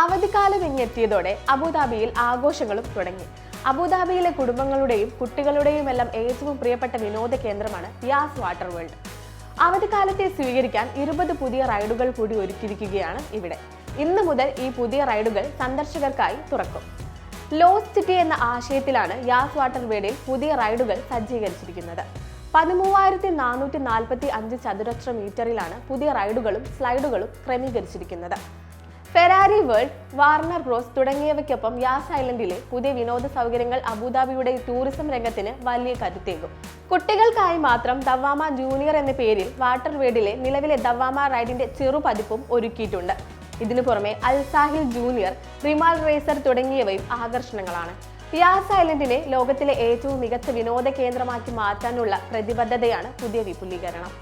അവധിക്കാലം ഇങ്ങെത്തിയതോടെ അബുദാബിയിൽ ആഘോഷങ്ങളും തുടങ്ങി. അബുദാബിയിലെ കുടുംബങ്ങളുടെയും കുട്ടികളുടെയും എല്ലാം ഏറ്റവും പ്രിയപ്പെട്ട വിനോദ കേന്ദ്രമാണ് യാസ് വാട്ടർ വേൾഡ്. അവധിക്കാലത്തെ സ്വീകരിക്കാൻ ഇരുപത് പുതിയ റൈഡുകൾ കൂടി ഒരുക്കിയിരിക്കുകയാണ് ഇവിടെ. ഇന്ന് മുതൽ ഈ പുതിയ റൈഡുകൾ സന്ദർശകർക്കായി തുറക്കും. ലോസ് സിറ്റി എന്ന ആശയത്തിലാണ് യാസ് വാട്ടർ വേഡിൽ പുതിയ റൈഡുകൾ സജ്ജീകരിച്ചിരിക്കുന്നത്. പതിമൂവായിരത്തി നാനൂറ്റി നാൽപ്പത്തി അഞ്ച് ചതുരശ്ര മീറ്ററിലാണ് പുതിയ റൈഡുകളും സ്ലൈഡുകളും ക്രമീകരിച്ചിരിക്കുന്നത്. ഫെരാരി വേൾഡ് വാർണർ ബ്രോസ് തുടങ്ങിയവയ്ക്കൊപ്പം യാസ് ഐലൻഡിലെ പുതിയ വിനോദ സൗകര്യങ്ങൾ അബുദാബിയുടെ ടൂറിസം രംഗത്തിന് വലിയ കരുത്തേകും. കുട്ടികൾക്കായി മാത്രം ദവാമ ജൂനിയർ എന്ന പേരിൽ വാട്ടർ വേഡിലെ നിലവിലെ ദവാമ റൈഡിന്റെ ചെറുപതിപ്പും ഒരുക്കിയിട്ടുണ്ട്. ഇതിനു പുറമെ അൽസാഹിൽ ജൂനിയർ റിമാൽ റേസർ തുടങ്ങിയവയും ആകർഷണങ്ങളാണ്. യാസ് ഐലൻഡിനെ ലോകത്തിലെ ഏറ്റവും മികച്ച വിനോദ കേന്ദ്രമാക്കി മാറ്റാനുള്ള പ്രതിബദ്ധതയാണ് പുതിയ വിപുലീകരണം.